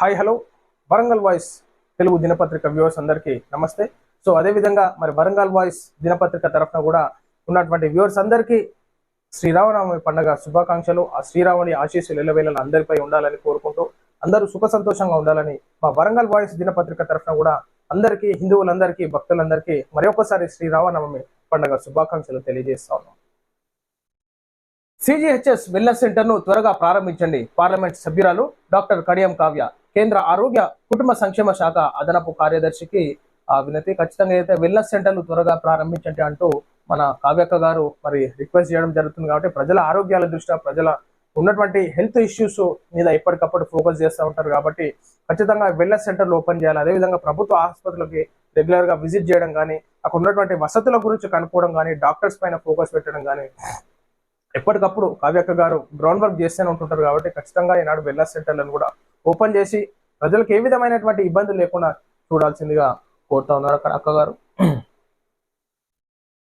Hi hello. Warangal voice Telugu దినపత్రిక viewers అందరికీ నమస్తే. సో అదేవిధంగా మరి వరంగల్ వాయిస్ దినపత్రిక తరఫున కూడా ఉన్నటువంటి వ్యూవర్స్ అందరికీ శ్రీరామనవమి పండుగ శుభాకాంక్షలు. ఆ శ్రీరాముని ఆశీస్సులు ఎల్లవేళలు అందరిపై ఉండాలని కోరుకుంటూ అందరూ సుఖ సంతోషంగా ఉండాలని మా వరంగల్ వాయిస్ దినపత్రిక తరఫున కూడా అందరికీ హిందువులందరికీ భక్తులందరికీ మరొకసారి శ్రీరామనవమి పండుగ శుభాకాంక్షలు తెలియజేస్తా ఉన్నాం. సిజిహెచ్ఎస్ వెల్నెస్ సెంటర్ను త్వరగా ప్రారంభించండి. పార్లమెంట్ సభ్యురాలు డాక్టర్ కడియం కావ్య. కేంద్ర ఆరోగ్య కుటుంబ సంక్షేమ శాఖ అదనపు కార్యదర్శికి ఆ వినతి. ఖచ్చితంగా అయితే వెల్నెస్ సెంటర్లు త్వరగా ప్రారంభించండి అంటూ మన కావ్యక్క గారు మరి రిక్వెస్ట్ చేయడం జరుగుతుంది కాబట్టి ప్రజల ఆరోగ్యాల దృష్ట్యా ప్రజల ఉన్నటువంటి హెల్త్ ఇష్యూస్ మీద ఎప్పటికప్పుడు ఫోకస్ చేస్తూ ఉంటారు కాబట్టి ఖచ్చితంగా వెల్నెస్ సెంటర్లు ఓపెన్ చేయాలి. అదేవిధంగా ప్రభుత్వ ఆసుపత్రులకి రెగ్యులర్గా విజిట్ చేయడం కానీ అక్కడ ఉన్నటువంటి వసతుల గురించి కనుక్కోవడం కానీ డాక్టర్స్ పైన ఫోకస్ పెట్టడం కానీ ఎప్పటికప్పుడు కావ్యక్క గారు గ్రౌండ్ వర్క్ చేస్తూనే ఉంటుంటారు కాబట్టి ఖచ్చితంగా ఈనాడు వెల్నెస్ సెంటర్లను కూడా ఓపెన్ చేసి ప్రజలకు ఏ విధమైనటువంటి ఇబ్బందులు లేకుండా చూడాల్సిందిగా కోరుతా ఉన్నారు అక్కడ అక్కగారు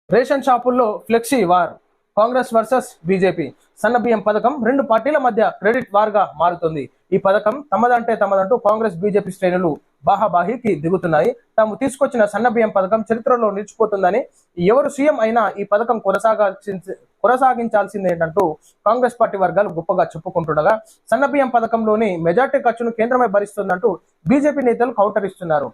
రేషన్ షాపుల్లో flexi war Congress versus BJP సన్న బియ్యం పథకం రెండు పార్టీల మధ్య క్రెడిట్ వార్గా మారుతుంది. ఈ పథకం తమదంటే తమదంటూ కాంగ్రెస్ బీజేపీ శ్రేణులు బాహాబాహికి దిగుతున్నాయి. తాము తీసుకొచ్చిన సన్న బియ్యం పథకం చరిత్రలో నిలిచిపోతుందని ఎవరు సీఎం అయినా ఈ పథకం కొనసాగాల్సి కొనసాగించాల్సింది ఏంటంటూ కాంగ్రెస్ పార్టీ వర్గాలు గొప్పగా చెప్పుకుంటుండగా సన్న పథకంలోని మెజార్టీ ఖర్చును కేంద్రమే భరిస్తుందంటూ బీజేపీ నేతలు కౌంటర్ ఇస్తున్నారు.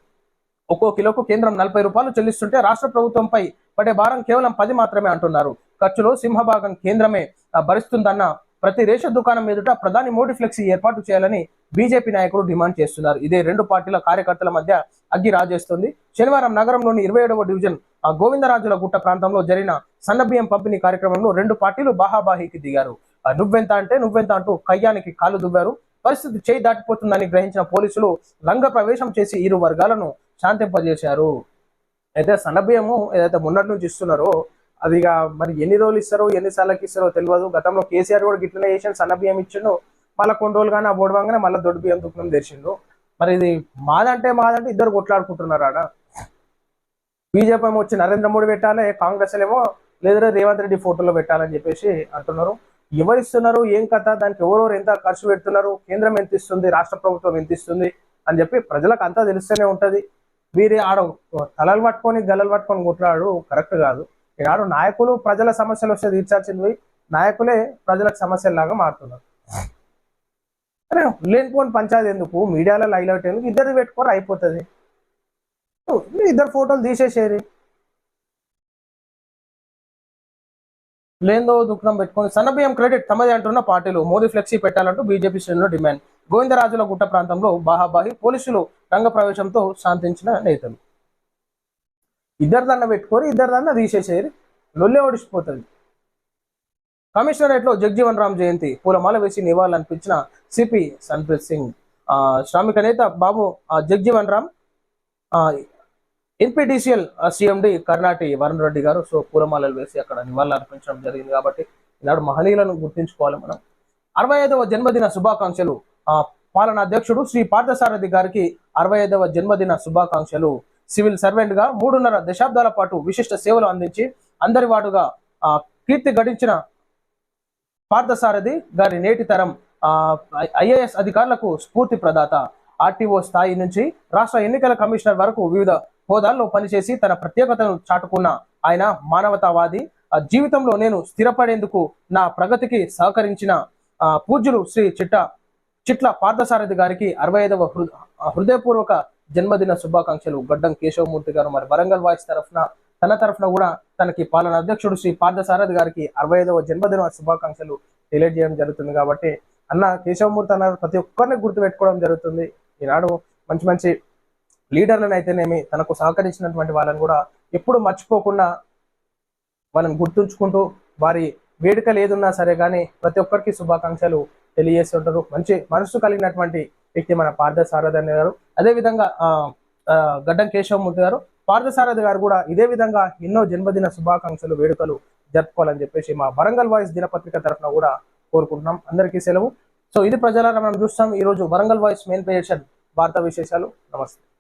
ఒక్కో కిలోకు కేంద్రం నలభై రూపాయలు చెల్లిస్తుంటే రాష్ట్ర ప్రభుత్వంపై పడే భారం కేవలం పది మాత్రమే అంటున్నారు. ఖర్చులో సింహభాగం కేంద్రమే భరిస్తుందన్న ప్రతి రేషన్ దుకాణం మీదుట ప్రధాని మోడీ ఫ్లెక్సీ ఏర్పాటు చేయాలని బీజేపీ నాయకులు డిమాండ్ చేస్తున్నారు. ఇదే రెండు పార్టీల కార్యకర్తల మధ్య అగ్గి రాజేస్తుంది. శనివారం నగరంలోని ఇరవై ఏడవ డివిజన్ ఆ గోవిందరాజుల గుట్ట ప్రాంతంలో జరిగిన సన్నబియ్యం పంపిణీ కార్యక్రమంలో రెండు పార్టీలు బాహాబాహికి దిగారు. ఆ, నువ్వెంత అంటే నువ్వెంత అంటూ కయ్యానికి కాలు దువ్వారు. పరిస్థితి చేయి దాటిపోతుందని గ్రహించిన పోలీసులు లంగ ప్రవేశం చేసి ఇరు వర్గాలను శాంతింపజేశారు. అయితే సన్నబియ్యము ఏదైతే మొన్నటి నుంచి ఇస్తున్నారో అది ఇక మరి ఎన్ని రోజులు ఇస్తారో ఎన్ని సార్లకి ఇస్తారో తెలియదు. గతంలో కేసీఆర్ కూడా గిట్లనే చేసాడు సన్నబియ్యం ఇచ్చిండు. మళ్ళీ కొన్ని రోజులు కానీ ఆ బోడవంగానే మళ్ళీ దొడ్డు బియ్యం దుఃఖం తెరిచిండు. మరి ఇది మాదంటే మాదంటే ఇద్దరు కొట్లాడుకుంటున్నారు ఆడ బీజేపీ ఏమో వచ్చి నరేంద్ర మోడీ పెట్టాలి కాంగ్రెస్ ఏమో లేదా రేవంత్ రెడ్డి ఫోటోలో పెట్టాలని చెప్పేసి అంటున్నారు. ఎవరిస్తున్నారు ఏం కథ దానికి ఎవరెవరు ఎంత ఖర్చు పెడుతున్నారు కేంద్రం ఎంత ఇస్తుంది రాష్ట్ర ప్రభుత్వం ఎంత ఇస్తుంది అని చెప్పి ప్రజలకు అంతా తెలుస్తూనే ఉంటది. వీరి ఆడ తలలు పట్టుకొని గలలు పట్టుకొని కొట్లాడు కరెక్ట్ కాదు. ఈనాడు నాయకులు ప్రజల సమస్యలు వస్తే తీర్చాల్సింది నాయకులే ప్రజలకు సమస్యలాగా మారుతున్నారు. అరే లేనిపోని పంచాయతీ ఎందుకు? మీడియాలో హైలైట్ ఎందుకు? ఇద్దరు పెట్టుకోరు అయిపోతుంది. ఇద్దరు ఫోటోలు తీసేసేరి లేందో దుఃఖం పెట్టుకుని సన్నబియ్యం క్రెడిట్ తమది అంటున్న పార్టీలు. మోదీ ఫ్లెక్సీ పెట్టాలంటూ బీజేపీ శ్రేణులు డిమాండ్. గోవిందరాజుల గుట్ట ప్రాంతంలో బాహాబాహి పోలీసులు రంగ ప్రవేశంతో శాంతించిన నేతలు. ఇద్దరు దండ పెట్టుకొని ఇద్దరు దండ తీసేసేరి లొల్లే ఓడిసిపోతుంది కమిషనరేట్లో జగ్జీవన్ రామ్ జయంతి పూలమాల వేసి నివాళులనిపించిన సిపి సన్ప్రీత్ సింగ్ ఆ, శ్రామిక నేత బాబు ఆ, Jagjivan Ram NPDCL CMD Karnati Varun Reddy garu so పూలమాలలు వేసి అక్కడ నివాళులర్పించడం జరిగింది కాబట్టి ఈనాడు మహనీయులను గుర్తించుకోవాలి మనం. అరవై ఐదవ జన్మదిన శుభాకాంక్షలు ఆ శ్రీ పార్థసారథి గారికి అరవై ఐదవ జన్మదిన శుభాకాంక్షలు సివిల్ సర్వెంట్గా మూడున్నర దశాబ్దాల పాటు విశిష్ట సేవలు అందించి అందరి వాడుగా ఆ, కీర్తి గడించిన పార్థసారథి గారి నేటి తరం ఐఏఎస్ అధికారులకు స్ఫూర్తి ప్రదాత. ఆర్టీఓ స్థాయి నుంచి రాష్ట్ర ఎన్నికల కమిషనర్ వరకు వివిధ హోదాల్లో పనిచేసి తన ప్రత్యేకతను చాటుకున్న ఆయన మానవతావాది. జీవితంలో నేను స్థిరపడేందుకు నా ప్రగతికి సహకరించిన ఆ, పూజ్యులు శ్రీ చిట్ట చిట్ల పార్థసారథి గారికి అరవై ఐదవ హృదయపూర్వక జన్మదిన శుభాకాంక్షలు. గడ్డం కేశవమూర్తి గారు మరి వరంగల్ వాయిస్ తరఫున తన తరఫున కూడా తనకి పాలన అధ్యక్షుడు శ్రీ పార్థసారథి గారికి అరవై ఐదవ జన్మదిన శుభాకాంక్షలు తెలియజేయడం జరుగుతుంది కాబట్టి అన్న కేశవమూర్తి అన్నారు ప్రతి ఒక్కరిని గుర్తుపెట్టుకోవడం జరుగుతుంది. ఈనాడు మంచి మంచి లీడర్లను అయితేనేమి తనకు సహకరించినటువంటి వాళ్ళని కూడా ఎప్పుడు మర్చిపోకుండా వాళ్ళని గుర్తుంచుకుంటూ వారి వేడుకలు ఏదున్నా సరే కానీ ప్రతి ఒక్కరికి శుభాకాంక్షలు తెలియజేస్తుంటారు. మంచి మనసు కలిగినటువంటి వ్యక్తి మన పార్థసారథి గారు. అదేవిధంగా ఆ, గడ్డం కేశవమూర్తి గారు. పార్థసారథి గారు కూడా ఇదే విధంగా ఎన్నో జన్మదిన శుభాకాంక్షలు వేడుకలు జరుపుకోవాలని చెప్పేసి మా వరంగల్ వాయిస్ దినపత్రిక తరఫున కూడా కోరుకుంటున్నాం. అందరికీ సెలవు. సో ఇది ప్రజలారా మనం చూస్తాం. ఈ రోజు వరంగల్ వాయిస్ మెయిన్ పేషన్ వార్తా విశేషాలు. నమస్తే.